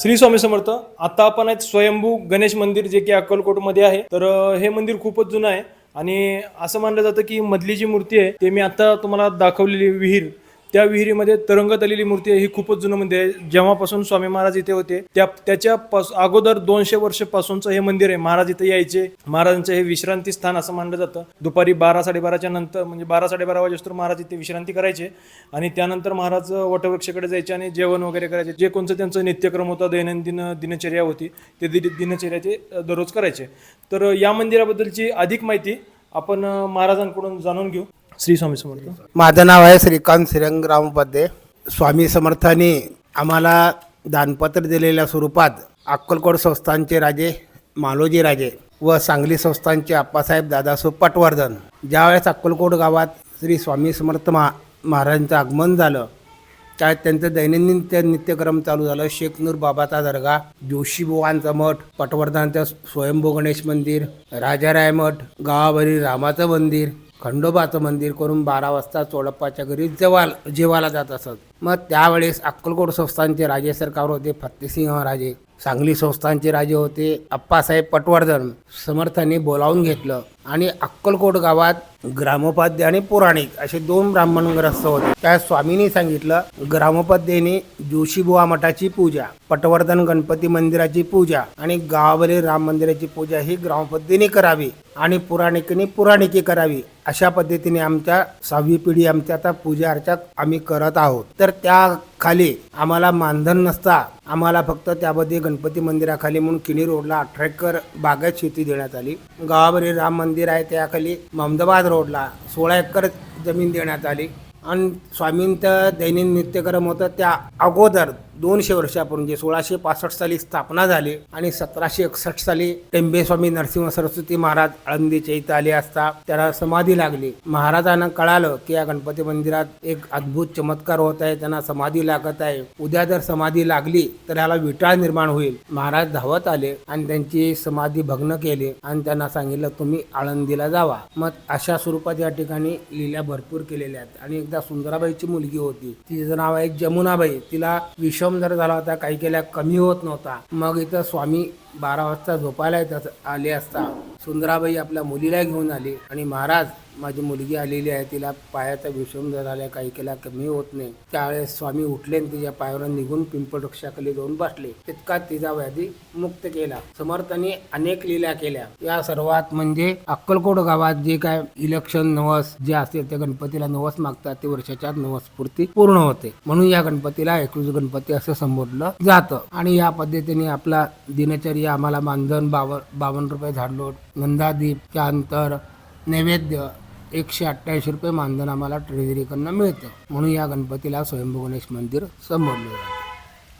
श्री स्वामी समर्थ आता आपण आहेत स्वयंभू गणेश मंदिर जे की अक्कलकोटमध्ये आहे. तर हे मंदिर खूपच जुनं आहे आणि असं मानलं जातं की मधली जी मूर्ती आहे ते मी आता तुम्हाला दाखवलेली विहीर त्या विहिरीमध्ये तरंगत आलेली मूर्ती आहे. ही खूपच जुनं मंदिर आहे. जेव्हापासून स्वामी महाराज इथे होते त्या त्याच्या अगोदर दोनशे वर्षापासूनचं हे मंदिर आहे. महाराज इथे यायचे. महाराजांचं हे विश्रांती स्थान असं मानलं जातं. दुपारी बारा साडेबाराच्या नंतर म्हणजे बारा साडेबारा वाजेस्तोर महाराज इथे विश्रांती करायचे आणि त्यानंतर महाराज वटवृक्षाकडे जायचे आणि जेवण वगैरे करायचे. जे कोणतं त्यांचं नित्यक्रम होता दैनंदिन दिनचर्या होती ते दि- दिनचर्या ते दररोज करायचे. तर या मंदिराबद्दलची अधिक माहिती आपण महाराजांकडून जाणून घेऊ. श्री स्वामी समर्थ. माझं नाव आहे श्रीकांत श्रीरंग रामपद्ये स्वामी समर्थांनी आम्हाला दानपत्र दिलेल्या स्वरूपात अक्कलकोट संस्थानचे राजे मालोजी राजे व सांगली संस्थानचे आप्पासाहेब दादासाहेब पटवर्धन ज्यावेळेस अक्कलकोट गावात श्री स्वामी समर्थ महा महाराजांचं आगमन झालं त्यात त्यांचं दैनंदिन ते नित्यक्रम चालू झालं. शेख नूर बाबाचा दर्गा जोशीबुवांचा मठ पटवर्धनाचं स्वयंभू गणेश मंदिर राजाराय मठ गावावरील रामाचं मंदिर खंडोबाचं मंदिर करून बारा वाजता चोडप्पाच्या घरी जेवाल जेवायला जात असत. मग त्यावेळेस अक्कलकोट संस्थानचे राजे सरकार होते फत्तेसिंह राजे. सांगली संस्थानचे राजे होते. अप्पासाहेब पटवर्धन समर्थांनी बोलावून घेतलं आणि अक्कलकोट गावात ग्रामोपाध्याय आणि पुराणिक असे दोन ब्राह्मणग्रस्त होते. त्या स्वामींनी सांगितलं ग्रामोपाध्यायने जोशीबुवा मठाची पूजा पटवर्धन गणपती मंदिराची पूजा आणि गावावरील राम मंदिराची पूजा ही ग्रामपद्धतीने करावी आणि पुराणिकने पुराणिकी करावी. अशा पद्धतीने आमच्या सहावी पिढी आमच्या आता पूजा अर्चा आम्ही करत आहोत. तर त्या खाली. आम्हाला मानधन नसता. आम्हाला फक्त त्यामध्ये गणपती मंदिराखाली म्हणून किणी रोडला अठरा एकर बागायत शेती देण्यात आली. गावावरील राम मंदिर आहे त्याखाली महमदाबाद रोडला सोळा एकर जमीन देण्यात आली. आणि स्वामींचं दैनंदिन नित्यक्रम होतं त्या अगोदर दोनशे वर्षापूर्वी म्हणजे सोळाशे पासष्ट साली स्थापना झाली आणि सतराशे एकसष्ट साली टेंबेस्वामी नरसिंह सरस्वती महाराज आळंदीच्या इथं आले असता त्याला समाधी लागली. महाराजांना कळालं की या गणपती मंदिरात एक अद्भुत चमत्कार होत आहे त्यांना समाधी लागत आहे. उद्या जर समाधी लागली तर याला विटाळ निर्माण होईल. महाराज धावत आले आणि त्यांची समाधी भग्न केली आणि त्यांना सांगितलं तुम्ही आळंदीला जावा. मग अशा स्वरूपात या ठिकाणी लिहिल्या भरपूर केलेल्या आहेत. आणि एकदा सुंदराबाईची मुलगी होती तिचं नाव आहे जमुनाबाई. तिला विषम जर झाला होता काही केल्या कमी होत नव्हता. मग इथं स्वामी बारा वाजता झोपायला येत आले असता. सुंदराबाई आपल्या मुलीला घेऊन आली आणि महाराज माझी मुलगी आलेली आहे तिला पायाचा विषम झाला काही केला कमी होत नाही. त्यावेळेस स्वामी उठले आणि तिच्या पायावर निघून पिंपळ वृक्षाखाली जाऊन बसले. तितका तिचा व्याधी मुक्त केला. समर्थांनी अनेक लीला केल्या. या सर्वात म्हणजे अक्कलकोट गावात जे काय इलेक्शन नवस जे असते त्या गणपतीला नवस मागतात ते वर्षाच्या नवस पूर्ती पूर्ण होते. म्हणून या गणपतीला एकवीस गणपती असं संबोधलं जातं. आणि या पद्धतीने आपला दिनचर्या आम्हाला मानधन बावन बावन्न रुपये झाडलोट गंधादीप त्यानंतर नैवेद्य एकशे अठ्ठ्याऐंशी रुपये मानधन आम्हाला ट्रेझरीकडनं मिळतं. म्हणून या गणपतीला स्वयंभू गणेश मंदिर संबोधलं जातं.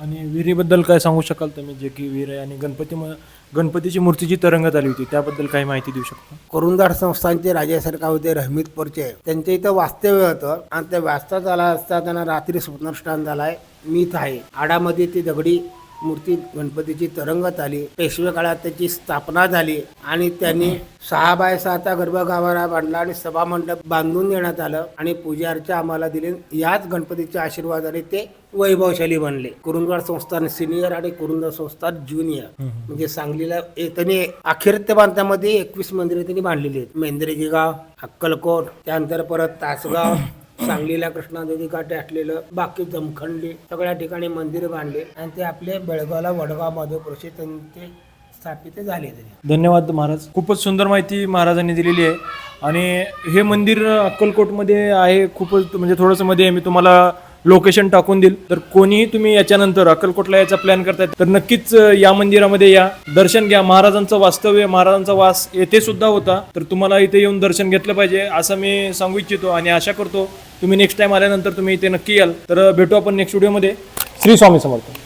आणि विहिरीबद्दल काय सांगू शकाल तुम्ही? जे की विहीर आहे आणि गणपती म- गणपतीची मूर्ती जी तरंगत आली होती त्याबद्दल काही माहिती देऊ शकता? करुंदार संस्थांचे राजे सरकार होते रहमीतपूरचे त्यांच्या इथं वास्तव्य होतं. आणि त्या वाचता झाला असता त्यांना रात्री स्वप्नष्टान झालाय. मीठ आहे. आडामध्ये ती दगडी मूर्ती गणपतीची तरंगत आली. पेशवे काळात त्याची स्थापना झाली आणि त्यांनी सहा बाय सहाचा गर्भगाभारा बांधला आणि सभा मंडप बांधून देण्यात आलं आणि पूजा अर्चा आम्हाला दिली. याच गणपतीच्या आशीर्वादाने ते वैभवशाली बनले. कुरुंदवाड संस्थान सिनियर आणि कुरुंदवाड संस्थान ज्युनियर म्हणजे सांगलीला त्यांनी अखेर ते बांधतामध्ये एकवीस मंदिरे त्यांनी बांधलेली आहेत. मेंद्रेजी गाव अक्कलकोट त्यानंतर परत तासगाव सांगलीला कृष्णा नदी काठी असलेलं बाकी जमखंडी सगळ्या ठिकाणी मंदिर बांधले आणि ते आपले बेळगावला वडगाव माधवपुरशी ते स्थापित झाले धन्यवाद महाराज. खूपच सुंदर माहिती महाराजांनी दिलेली आहे. आणि हे मंदिर अक्कलकोटमध्ये आहे खूपच म्हणजे थोडंसं मध्ये मी तुम्हाला लोकेशन टाकून देईल. तर कोणीही तुम्ही याच्यानंतर अक्कलकोटला याचा प्लॅन करताय तर नक्कीच या मंदिरामध्ये या. दर्शन घ्या. महाराजांचं वास्तव्य महाराजांचा वास येथे सुद्धा होता. तर तुम्हाला इथे येऊन दर्शन घेतलं पाहिजे असं मी सांगू इच्छितो आणि आशा करतो तुम्ही नेक्स्ट टाइम आल्यानंतर तुम्ही इथे नक्की याल. तर भेटू आपण नेक्स्ट व्हिडिओमध्ये श्री स्वामी समर्थ.